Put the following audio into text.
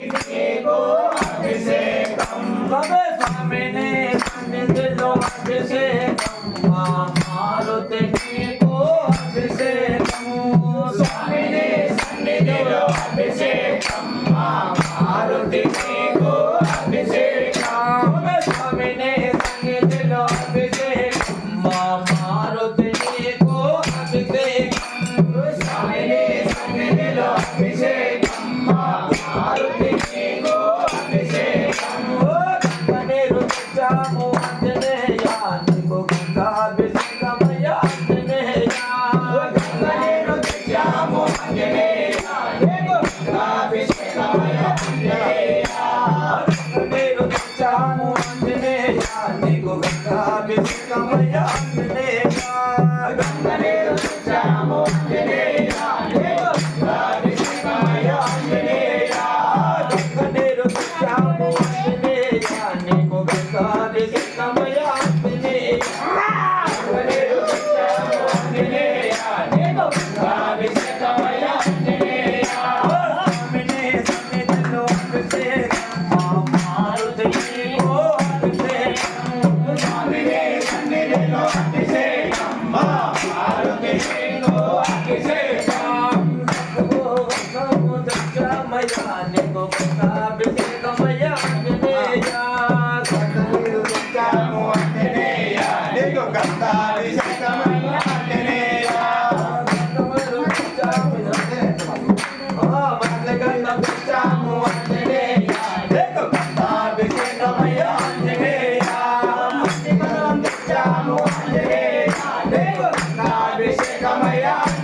అభిషేకం. మారుతి అభిషేకం అభిషేకం. amor. సన్నిధిలో అభిషేకం. మా Maya.